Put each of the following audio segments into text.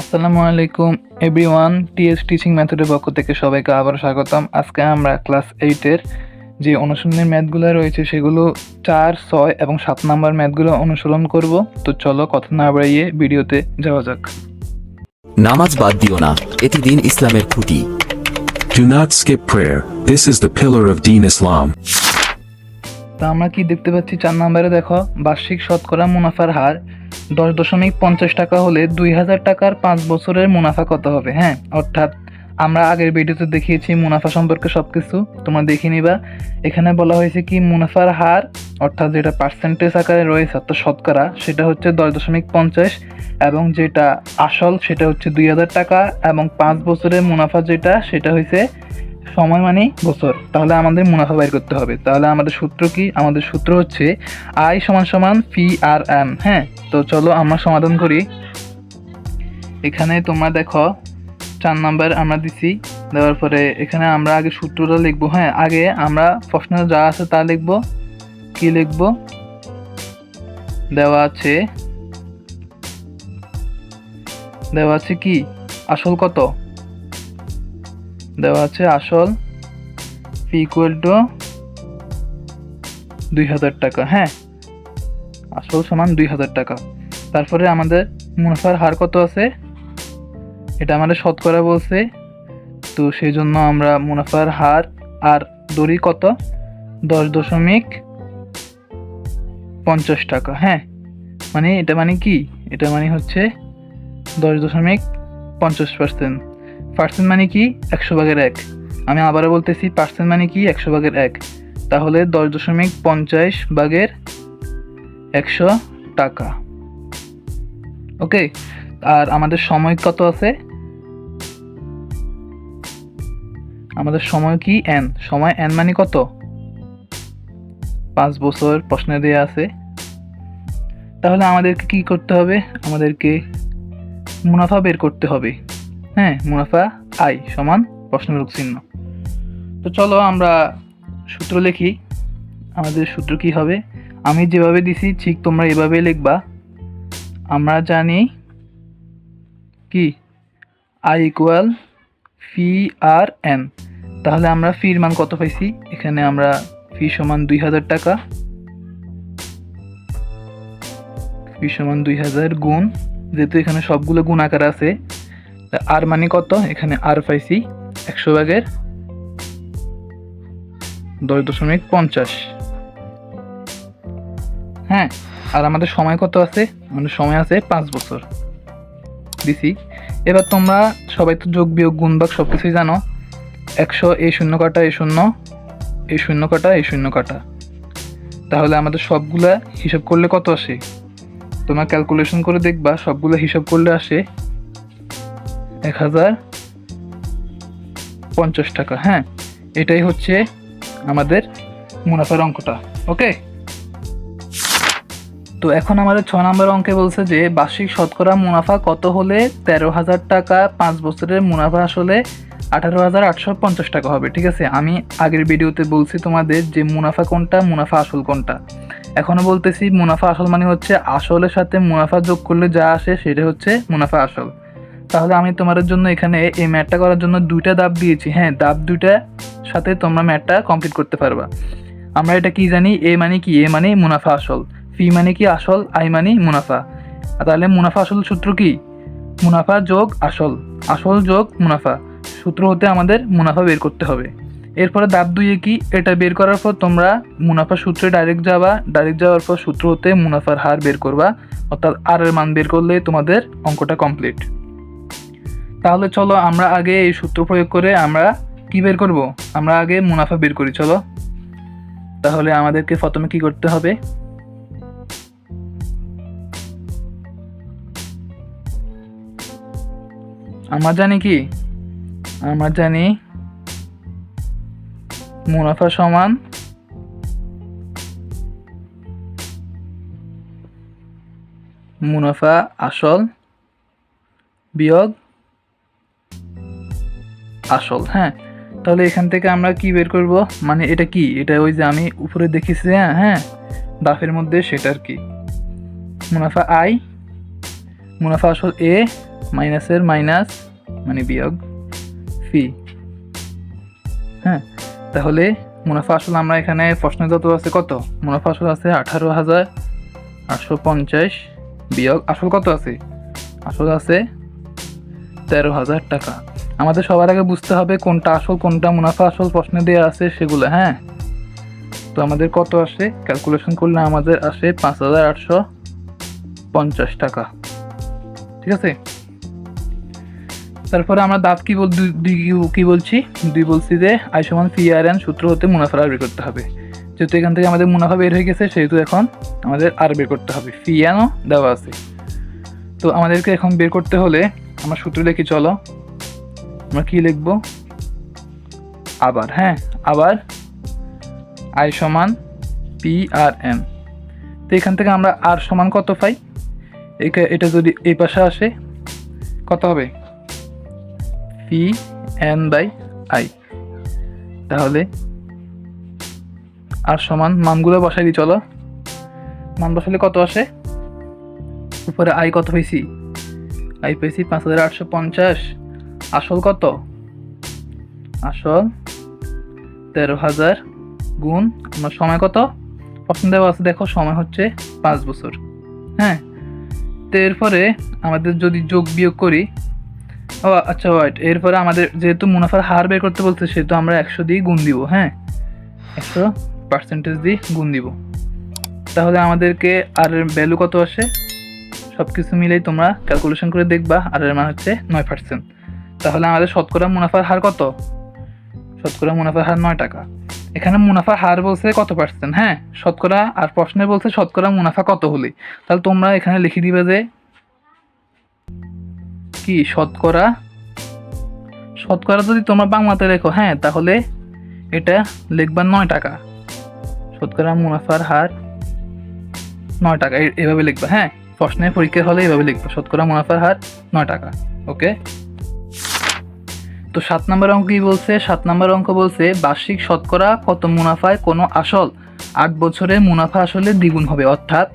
আসসালামু আলাইকুম everyone T S teaching মেথডের পক্ষ থেকে সবাইকে আবার স্বাগতম। আজকে আমরা ক্লাস এইটের যে অনুশীলনের ম্যাথগুলো রয়েছে সেগুলো চার ছয় এবং সাত নাম্বার ম্যাথগুলো অনুসরণ করব। তো চলো কথা না বাড়িয়ে ভিডিওতে যাওয়া যাক। নামাজ বাদ দিও না এটি দিন ইসলামের খুঁটি। Do not skip prayer, this is the pillar of Deen Islam. তা আমরা কি দেখতে পাচ্ছি? চার নম্বরে দেখো, বার্ষিক শতকরা মুনাফার হার দশ দশমিক পঞ্চাশ টাকা হলে দুই হাজার টাকার পাঁচ বছরের মুনাফা কত হবে? হ্যাঁ অর্থাৎ আমরা আগের ভিডিওতে দেখিয়েছি মুনাফা সম্পর্কে সব কিছু তোমরা দেখে নিবা। এখানে বলা হয়েছে কি, মুনাফার হার, অর্থাৎ যেটা পার্সেন্টেজ আকারে রয়েছে, অর্থাৎ শতকরা, সেটা হচ্ছে দশ দশমিক পঞ্চাশ এবং যেটা আসল, সেটা হচ্ছে দুই হাজার টাকা এবং পাঁচ বছরের মুনাফা যেটা, সেটা হয়েছে সময় মানে বছর তাহলে আমাদের মুনাফা বের করতে হবে। তাহলে আমাদের সূত্র কি? আমাদের সূত্র হচ্ছে আই সমান সমান পি আর এম হ্যাঁ? তো চলো আমরা সমাধান করি। এখানে তোমরা দেখো, চার নাম্বার আমরা দিছি। দেওয়ার পরে এখানে আমরা আগে সূত্রটা লিখব হ্যাঁ? আগে আমরা প্রশ্ন যা আছে তা লিখব। কি লিখব? দেওয়া আছে দেওয়া আছে কি? আসল কত? দেওয়া আছে আসল পি ইকুয়াল টু দুই হাজার টাকা হ্যাঁ? আসল সমান দুই হাজার টাকা। তারপরে আমাদের মুনাফার হার কত আছে? এটা আমাদের শতকরা বলছে। তো সেই জন্য আমরা মুনাফার হার আর দড়ি কত? দশ দশমিক পঞ্চাশ টাকা হ্যাঁ? মানে এটা মানে কি? এটা মানে হচ্ছে দশ দশমিক পঞ্চাশ পার্সেন্ট পার্সেন্ট মানে কি? একশো ভাগের এক। আমি আবারও বলতেছি, পার্সেন্ট মানে কি? একশো ভাগের এক। তাহলে দশ দশমিক পঞ্চাশ ভাগের একশো টাকা। ওকে আর আমাদের সময় কত আছে? আমাদের সময় কি? এন সময় এন মানে কত? পাঁচ বছর প্রশ্নে দেওয়া আছে। তাহলে আমাদেরকে কি করতে হবে? আমাদেরকে মুনাফা বের করতে হবে। হ্যাঁ মুনাফা আই সমান প্রশ্নবোধক চিহ্ন। তো চলো আমরা সূত্র লিখি। আমাদের সূত্র কি হবে? আমি যেভাবে দিছি, ঠিক তোমরা এভাবে লিখবা। আমরা জানি কি? I equal fee R N তাহলে আমরা ফির মান কত পাইছি? এখানে আমরা ফি সমান দুই হাজার টাকা। ফি সমান দুই হাজার গুণ, যেহেতু এখানে সবগুলো গুণ আকার আছে আর মানে কত? এখানে আর পাইছি একশো ভাগের দশ দশমিক পঞ্চাশ। হ্যাঁ আর আমাদের সময় কত আছে? আমাদের সময় আছে পাঁচ বছর। দিছি। এবার তোমরা সবাই তো যোগ, বিয়োগ, গুণ, ভাগ সব কিছুই জানো। একশো এই শূন্য কাটা এই শূন্য এই শূন্য কাটা এই শূন্য কাটা। তাহলে আমাদের সবগুলা হিসাব করলে কত আসে? তোমরা ক্যালকুলেশন করে দেখবা, সবগুলো হিসাব করলে আসে এক হাজার পঞ্চাশ টাকা হ্যাঁ। এটাই হচ্ছে আমাদের মুনাফার অঙ্কটা, ওকে? তো এখন আমাদের ছ নম্বর অঙ্কে বলছে যে, বার্ষিক শতকরা মুনাফা কত হলে তেরো হাজার টাকা পাঁচ বছরের মুনাফা আসলে আঠারো হাজার আটশো পঞ্চাশ টাকা হবে, ঠিক আছে? আমি আগের ভিডিওতে বলছি তোমাদের যে মুনাফা কোনটা, মুনাফা আসল কোনটা। এখনও বলতেছি মুনাফা আসল মানে হচ্ছে আসলের সাথে মুনাফা যোগ করলে যা আসে সেটা হচ্ছে মুনাফা আসল। তাহলে আমি তোমাদের জন্য এখানে এই ম্যাটটা করার জন্য দুইটা দাব দিয়েছি। হ্যাঁ দাব দুইটা সাথে তোমরা ম্যাটটা কমপ্লিট করতে পারবা। আমরা এটা কি জানি? এ মানে কি? এ মানে মুনাফা আসল। ফি মানে কি আসল? আই মানে মুনাফা। তাহলে মুনাফা আসল সূত্র কি? মুনাফা যোগ আসল। আসল যোগ মুনাফা। সূত্র হতে আমাদের মুনাফা বের করতে হবে। এরপরে দাব দুইয়ে কি? এটা বের করার পর তোমরা মুনাফা সূত্রে ডাইরেক্ট যাবা। ডাইরেক্ট যাওয়ার পর সূত্র হতে মুনাফার হার বের করবা। অর্থাৎ আর এর মান বের করলে তোমাদের অঙ্কটা কমপ্লিট তাহলে চলো আমরা আগে এই সূত্র প্রয়োগ করে আমরা কি বের করব? আমরা আগে মুনাফা বের করি, চলো। তাহলে আমাদেরকে প্রথমে কি করতে হবে? আমরা জানি কি? আমরা জানি মুনাফা সমান মুনাফা আসল বিয়োগ আসল হ্যাঁ? তাহলে এখান থেকে আমরা কি বের করব? মানে এটা কি? এটা ওই যে আমি উপরে দেখেছি হ্যাঁ হ্যাঁ? দাফের মধ্যে সেটার কি। মুনাফা আই, মুনাফা আসল এ মাইনাসের মাইনাস মানে বিয়োগ ফি হ্যাঁ? তাহলে মুনাফা আসল আমরা এখানে প্রশ্নে যত আছে কত? মুনাফা আসল আছে আঠারো হাজার আটশো পঞ্চাশ বিয়োগ আসল কত আছে? আসল আছে তেরো হাজার টাকা। আমাদের সবার আগে বুঝতে হবে কোনটা আসল, কোনটা মুনাফা আসল প্রশ্নে দেওয়া আছে সেগুলো হ্যাঁ? তো আমাদের কত আসে? ক্যালকুলেশন করলে আমাদের আসে পাঁচ হাজার আটশো পঞ্চাশ টাকা। ঠিক আছে? তারপরে আমরা দাঁত কি বল কি- বলছি? দুই বলছি যে আই সমান পি আর এন সূত্র হতে মুনাফা আর বের করতে হবে। যেহেতু এখান থেকে আমাদের মুনাফা বের হয়ে গেছে, সেহেতু এখন আমাদের আর বের করতে হবে। ফি এনও দেওয়া আছে। তো আমাদেরকে এখন বের করতে হলে আমরা সূত্র লিখি, চলো। আমরা কি লিখব? আবার হ্যাঁ আবার আই সমান পি আর এম তো এখান থেকে আমরা আর সমান কত পাই? এটা যদি এই পাশে আসে, কত হবে? পি এন বাই আই তাহলে আর সমান মানগুলো বসাই দিই, চলো। মান বসালে কত আসে? উপরে আই কত পেয়েছি আই পেয়েছি পাঁচ হাজার আটশো পঞ্চাশ। আসল কত? আসল তেরো হাজার গুণ আমার সময় কত? প্রশ্ন দেওয়া আছে, দেখো, সময় হচ্ছে পাঁচ বছর। হ্যাঁ? তো এরপরে আমাদের যদি যোগ বিয়োগ করি, ও আচ্ছা ওয়াইট এরপরে আমাদের যেহেতু মুনাফার হার বের করতে বলছে, সেহেতু আমরা একশো দিয়ে গুণ দিব হ্যাঁ? একশো পার্সেন্টেজ দিয়ে গুণ দিব। তাহলে আমাদেরকে আর এর ভ্যালু কত আসে? সব কিছু মিলেই তোমরা ক্যালকুলেশন করে দেখবা আর এর মান হচ্ছে নয় পার্সেন্ট তাহলে আমাদের শতকরা মুনাফার হার কত? শতকরা মুনাফার হার নয় টাকা। এখানে মুনাফার হার বলছে কত পার্সেন্ট হ্যাঁ শতকরা আর প্রশ্নে বলছে শতকরা মুনাফা কত হলে? তাহলে তোমরা এখানে লিখে দিবে যে কি? শতকরা? শতকরা যদি তোমরা বাংলাতে লেখো হ্যাঁ তাহলে এটা লিখবা নয় টাকা। শতকরা মুনাফার হার নয় টাকা এভাবে লিখবা হ্যাঁ। প্রশ্নে পরীক্ষা হলে এভাবে লিখবা, শতকরা মুনাফার হার নয় টাকা, ওকে? তো সাত নম্বর অঙ্ক কি বলছে? সাত নম্বর অঙ্ক বলছে, বার্ষিক শতকরা কত মুনাফায় কোনো আসল? আট বছরে মুনাফা আসলে দ্বিগুণ হবে, অর্থাৎ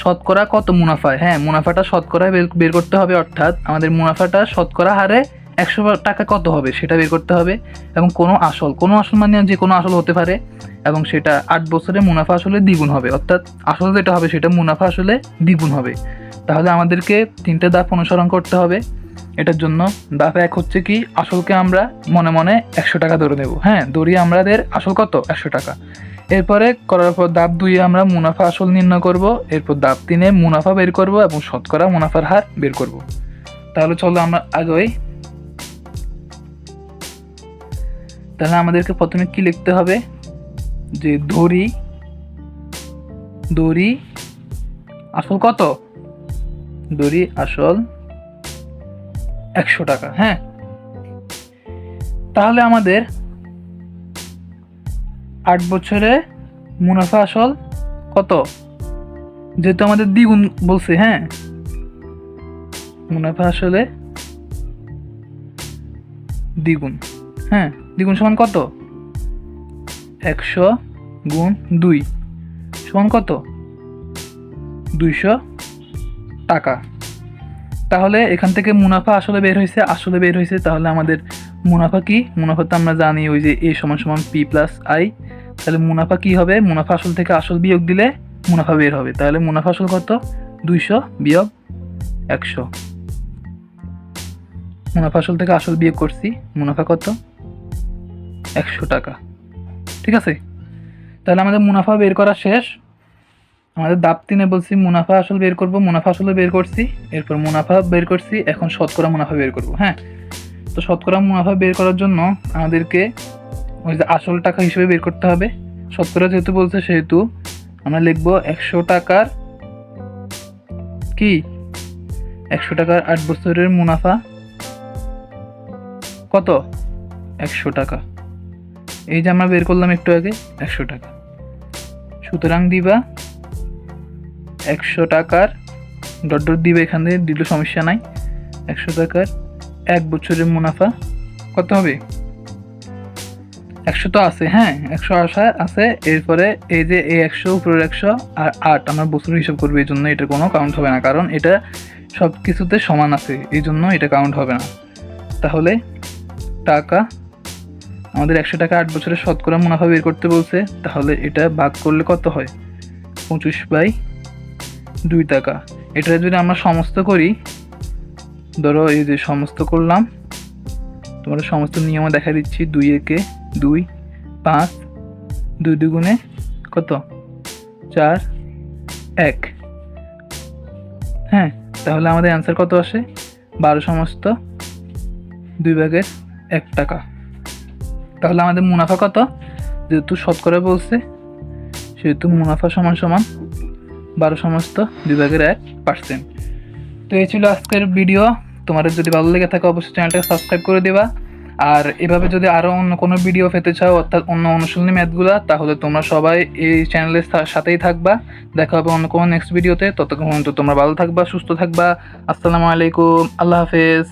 শতকরা কত মুনাফায়? হ্যাঁ মুনাফাটা শতকরায় বের করতে হবে, অর্থাৎ আমাদের মুনাফাটা শতকরা হারে একশো টাকা কত হবে সেটা বের করতে হবে, এবং কোনো আসল কোনো আসল মানে যে কোনো আসল হতে পারে, এবং সেটা আট বছরে মুনাফা আসলে দ্বিগুণ হবে, অর্থাৎ আসল যেটা হবে সেটা মুনাফা আসলে দ্বিগুণ হবে। তাহলে আমাদেরকে তিনটে ধাপ অনুসরণ করতে হবে। এটার জন্য ধাপ এক হচ্ছে কি, আসলকে আমরা মনে মনে একশো টাকা ধরে নেব। হ্যাঁ ধরিয়ে আমাদের আসল কত? একশো টাকা। এরপরে করার পর ধাপ দুইয়ে আমরা মুনাফা আসল নির্ণয় করব। এরপর ধাপ তিনে মুনাফা বের করব এবং শতকরা মুনাফার হার বের করব। তাহলে চলো আমরা আগে তাহলে আমাদেরকে প্রথমে কি লিখতে হবে? যে ধরি দড়ি আসল কত? দড়ি আসল একশো টাকা হ্যাঁ? তাহলে আমাদের আট বছরে মুনাফা আসল কত? যেহেতু আমাদের দ্বিগুণ বলছে হ্যাঁ? মুনাফা আসলে দ্বিগুণ হ্যাঁ? দ্বিগুণ সমান কত? একশো গুণ দুই সমান কত? দুইশো টাকা। তাহলে এখান থেকে মুনাফা আসলে বের হয়েছে আসলে বের হয়েছে তাহলে আমাদের মুনাফা কি? মুনাফা তো আমরা জানি ওই যে এ সমান সমান পি প্লাস আই। তাহলে মুনাফা কি হবে? মুনাফা আসল থেকে আসল বিয়োগ দিলে মুনাফা বের হবে। তাহলে মুনাফা আসল কত? দুইশো বিয়োগ একশো। মুনাফা আসল থেকে আসল বিয়োগ করছি। মুনাফা কত? একশো টাকা। ঠিক আছে? তাহলে আমাদের মুনাফা বের করা শেষ। আমাদের দাপ তিনে বলছি, মুনাফা আসল বের করব, মুনাফা আসলে বের করছি, এরপর মুনাফা বের করছি, এখন শতকরা মুনাফা বের করব হ্যাঁ? তো শতকরা মুনাফা বের করার জন্য আমাদেরকে ওই যে আসল টাকা হিসেবে বের করতে হবে। শতকরা যেহেতু বলছে, সেহেতু আমরা লিখব একশো টাকার কি? একশো টাকার আট বছরের মুনাফা। কত? একশো টাকা। এই যে আমরা বের করলাম একটু আগে, একশো টাকা। সুতরাং দিবা একশো টাকার ডট ডট দিবে এখান থেকে, দিলে সমস্যা নাই। একশো টাকার এক বছরের মুনাফা। কত হবে? একশো তো আছে হ্যাঁ একশো আসা আছে। এরপরে এই যে এই একশো, উপরের একশো আর আট, আমরা বছর হিসাব করব, এই জন্য এটা কোনো কাউন্ট হবে না। কারণ এটা সব কিছুতে সমান আছে, এই জন্য এটা কাউন্ট হবে না। তাহলে টাকা, আমাদের একশো টাকা আট বছরের শতকরা মুনাফা বের করতে বলছে। তাহলে এটা ভাগ করলে কত হয়? পঁচিশ বাই দুই টাকা। এটা যদি আমরা সমস্ত করি, ধরো এই যে সমস্ত করলাম তোমার সমস্ত নিয়ম দেখা দিচ্ছি, দুই একে দুই, পাঁচ, দুই দুগুণে কত? চার, এক। হ্যাঁ তাহলে আমাদের অ্যান্সার কত আসে? বারো সমস্ত, দুই ভাগের এক টাকা। তাহলে আমাদের মুনাফা কত? যেহেতু শতকরা বলছে, সেহেতু মুনাফা সমান সমান বারো সমস্ত বিভাগের এক পার্সেন্ট তো এই ছিল আজকের ভিডিও তোমাদের যদি ভালো লেগে থাকে, অবশ্যই চ্যানেলটাকে সাবস্ক্রাইব করে দিবা। আর এভাবে যদি আরও অন্য কোনো ভিডিও পেতে চাও, অর্থাৎ অন্য অনুশীলনী ম্যাথগুলো, তাহলে তোমরা সবাই এই চ্যানেলের সাথেই থাকবা। দেখা হবে অন্য কোনো নেক্সট ভিডিওতে ততক্ষণ তোমরা ভালো থাকবা, সুস্থ থাকবা। আসসালামু আলাইকুম। আল্লাহ হাফেজ।